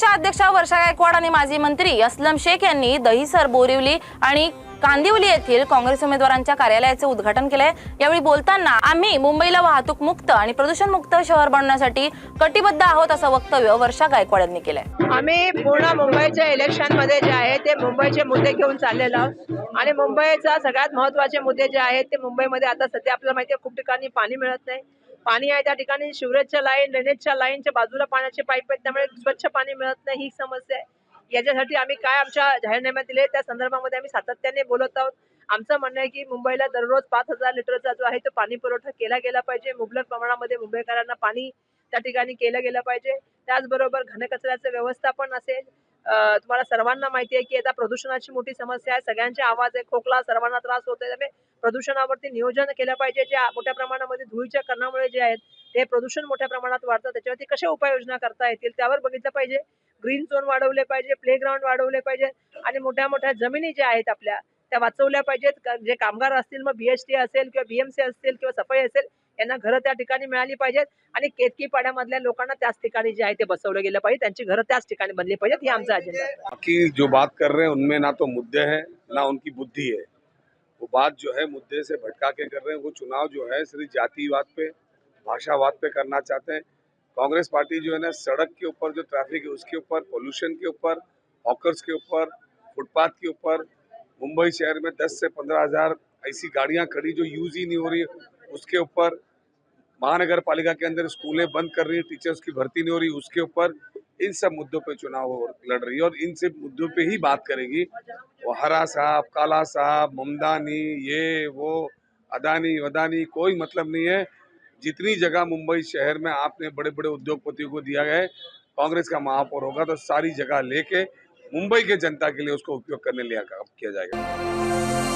काँग्रेसच्या अध्यक्षा वर्षा गायकवाड आणि माजी मंत्री असलम शेख यांनी दहिसर बोरिवली आणि कांदिवली येथील काँग्रेस उमेदवारांच्या कार्यालयाचे उद्घाटन केले यावेळी बोलताना आम्ही मुंबईला वाहतूक मुक्त आणि प्रदूषण मुक्त शहर बनवण्यासाठी कटिबद्ध आहोत असं वक्तव्य वर्षा गायकवाड यांनी केलंय. आम्ही पूर्ण मुंबईच्या इलेक्शनमध्ये जे आहे ते मुंबईचे मुद्दे घेऊन चाललेलो आहोत. आणि मुंबईचा सगळ्यात महत्त्वाचे मुद्दे जे आहेत ते मुंबईमध्ये आता सध्या आपल्याला माहिती आहे खूप ठिकाणी पाणी मिळत नाही. पाणी आहे त्या ठिकाणी. शिवरेजच्या लाईन ड्रेनेजच्या लाईनच्या बाजूला पाण्याचे पाईप आहेत. त्यामुळे स्वच्छ पाणी मिळत नाही ही समस्या आहे. याच्यासाठी आम्ही काय आमच्या जाहीरनाम्यात दिले त्या संदर्भामध्ये आम्ही सातत्याने बोलत आहोत. आमचं म्हणणं आहे की मुंबईला दररोज पाच हजार लिटरचा जो आहे तो पाणी पुरवठा केला गेला पाहिजे. मुबलक प्रमाणामध्ये मुंबईकरांना पाणी त्या ठिकाणी केलं गेलं पाहिजे. त्याचबरोबर घनकचऱ्याचं व्यवस्थापन असेल तुम्हाला सर्वांना माहिती आहे की आता प्रदूषणाची मोठी समस्या आहे. सगळ्यांचे आवाज आहे खोकला सर्वांना त्रास होत आहे. त्यामुळे प्रदूषणावरती नियोजन केलं पाहिजे. जे मोठ्या प्रमाणामध्ये धुळीच्या करणामुळे जे आहेत ते प्रदूषण मोठ्या प्रमाणात वाढतं. त्याच्यावरती कशा उपाययोजना करता येतील त्यावर बघितलं पाहिजे. ग्रीन झोन वाढवले पाहिजे प्लेग्राऊंड वाढवले पाहिजे आणि मोठ्या मोठ्या जमिनी ज्या आहेत आपल्या त्या वाचवल्या पाहिजेत. जे कामगार असतील मग बीएचटी असेल किंवा बीएमसी असतील किंवा सफाई असेल यांना घरं त्या ठिकाणी मिळाली पाहिजेत आणि केतकी पाड्यामधल्या लोकांना त्याच जे आहे ते बसवलं घरं बनली पाहिजेत, ही आमचा अजेंडा बाकी जो बात कर रहे हैं, उनमें ना तो मुद्दे हैं, ना उनकी बुद्धि है। वो बात जो है, मुद्दे से भटका के कर रहे हैं। वो चुनाव जो है, सिर्फ़ जातिवाद पे, भाषावाद पे करना चाहते हैं। कांग्रेस पार्टी जो है ना, सड़क के ऊपर जो ट्रैफ़िक है, उसके ऊपर पोल्यूशन के ऊपर हॉकर्स के ऊपर फुटपाथ के ऊपर, मुंबई शहर में 10 से पंद्रह हज़ार ऐसी गाड़ियाँ खड़ी जो यूज़ ही नहीं हो रही उसके ऊपर महानगर पालिका के अंदर स्कूलें बंद कर रही है, टीचर्स की भर्ती नहीं हो रही, उसके ऊपर इन सब मुद्दों पे चुनाव लड़ रही है और इन सब मुद्दों पे ही बात करेगी। वो हरा साहब, काला साहब, ममदानी, ये, वो, अदानी, वदानी, कोई मतलब नहीं है। जितनी जगह मुंबई शहर में आपने बड़े बड़े उद्योगपतियों को दिया गया है, कांग्रेस का महापौर होगा तो सारी जगह लेके मुंबई के जनता के लिए उसको उपयोग करने लिया किया जाएगा।